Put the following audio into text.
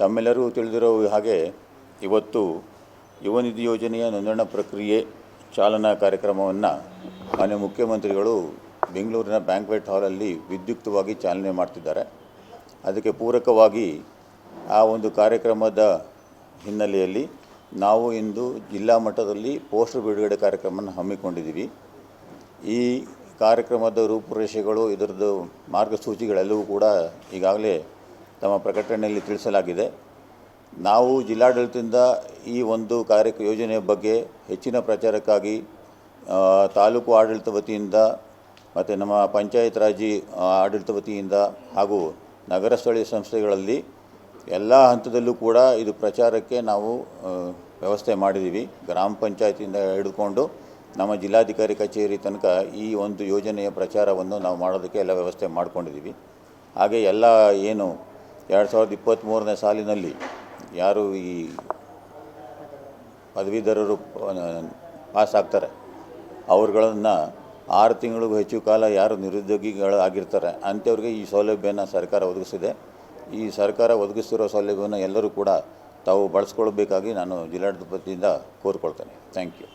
ತಮ್ಮೆಲ್ಲರಿಗೂ ತಿಳಿದಿರೋ ಹಾಗೆ ಇವತ್ತು ಯುವ ನಿಧಿ ಯೋಜನೆಯ ನೋಂದಣ ಪ್ರಕ್ರಿಯೆ ಚಾಲನಾ ಕಾರ್ಯಕ್ರಮವನ್ನು ಮಾನ್ಯ ಮುಖ್ಯಮಂತ್ರಿಗಳು ಬೆಂಗಳೂರಿನ ಬ್ಯಾಂಕ್ವೆಟ್ ಹಾಲಲ್ಲಿ ವಿದ್ಯುಕ್ತವಾಗಿ ಚಾಲನೆ ಮಾಡ್ತಿದ್ದಾರೆ. ಅದಕ್ಕೆ ಪೂರಕವಾಗಿ ಆ ಒಂದು ಕಾರ್ಯಕ್ರಮದ ಹಿನ್ನೆಲೆಯಲ್ಲಿ ನಾವು ಇಂದು ಜಿಲ್ಲಾ ಮಟ್ಟದಲ್ಲಿ ಪೋಸ್ಟರ್ ಬಿಡುಗಡೆ ಕಾರ್ಯಕ್ರಮವನ್ನು ಹಮ್ಮಿಕೊಂಡಿದ್ದೀವಿ. ಈ ಕಾರ್ಯಕ್ರಮದ ರೂಪುರೇಷೆಗಳು ಇದರದ್ದು ಮಾರ್ಗಸೂಚಿಗಳೆಲ್ಲವೂ ಕೂಡ ಈಗಾಗಲೇ ತಮ್ಮ ಪ್ರಕಟಣೆಯಲ್ಲಿ ತಿಳಿಸಲಾಗಿದೆ. ನಾವು ಜಿಲ್ಲಾಡಳಿತದಿಂದ ಈ ಒಂದು ಕಾರ್ಯ ಯೋಜನೆಯ ಬಗ್ಗೆ ಹೆಚ್ಚಿನ ಪ್ರಚಾರಕ್ಕಾಗಿ ತಾಲೂಕು ಆಡಳಿತ ವತಿಯಿಂದ ಮತ್ತು ನಮ್ಮ ಪಂಚಾಯತ್ ರಾಜಿ ಆಡಳಿತ ವತಿಯಿಂದ ಹಾಗೂ ನಗರ ಸ್ಥಳೀಯ ಸಂಸ್ಥೆಗಳಲ್ಲಿ ಎಲ್ಲ ಹಂತದಲ್ಲೂ ಕೂಡ ಇದು ಪ್ರಚಾರಕ್ಕೆ ನಾವು ವ್ಯವಸ್ಥೆ ಮಾಡಿದ್ದೀವಿ. ಗ್ರಾಮ ಪಂಚಾಯತಿಯಿಂದ ಹಿಡ್ಕೊಂಡು ನಮ್ಮ ಜಿಲ್ಲಾಧಿಕಾರಿ ಕಚೇರಿ ತನಕ ಈ ಒಂದು ಯೋಜನೆಯ ಪ್ರಚಾರವನ್ನು ನಾವು ಮಾಡೋದಕ್ಕೆ ಎಲ್ಲ ವ್ಯವಸ್ಥೆ ಮಾಡಿಕೊಂಡಿದ್ದೀವಿ. ಹಾಗೆ ಎಲ್ಲ ಏನು ಎರಡು ಸಾವಿರದ ಇಪ್ಪತ್ತ್ಮೂರನೇ ಸಾಲಿನಲ್ಲಿ ಯಾರು ಈ ಪದವೀಧರರು ಪಾಸ್ ಆಗ್ತಾರೆ ಅವ್ರುಗಳನ್ನು ಆರು ತಿಂಗಳಿಗೂ ಹೆಚ್ಚು ಕಾಲ ಯಾರು ನಿರುದ್ಯೋಗಿಗಳು ಆಗಿರ್ತಾರೆ ಅಂಥವ್ರಿಗೆ ಈ ಸೌಲಭ್ಯನ ಸರ್ಕಾರ ಒದಗಿಸಿದೆ. ಈ ಸರ್ಕಾರ ಒದಗಿಸ್ತಿರೋ ಸೌಲಭ್ಯವನ್ನು ಎಲ್ಲರೂ ಕೂಡ ತಾವು ಬಳಸ್ಕೊಳ್ಬೇಕಾಗಿ ನಾನು ಜಿಲ್ಲಾಡಳಿತದಿಂದ ಕೋರ್ಕೊಳ್ತೇನೆ. Thank you.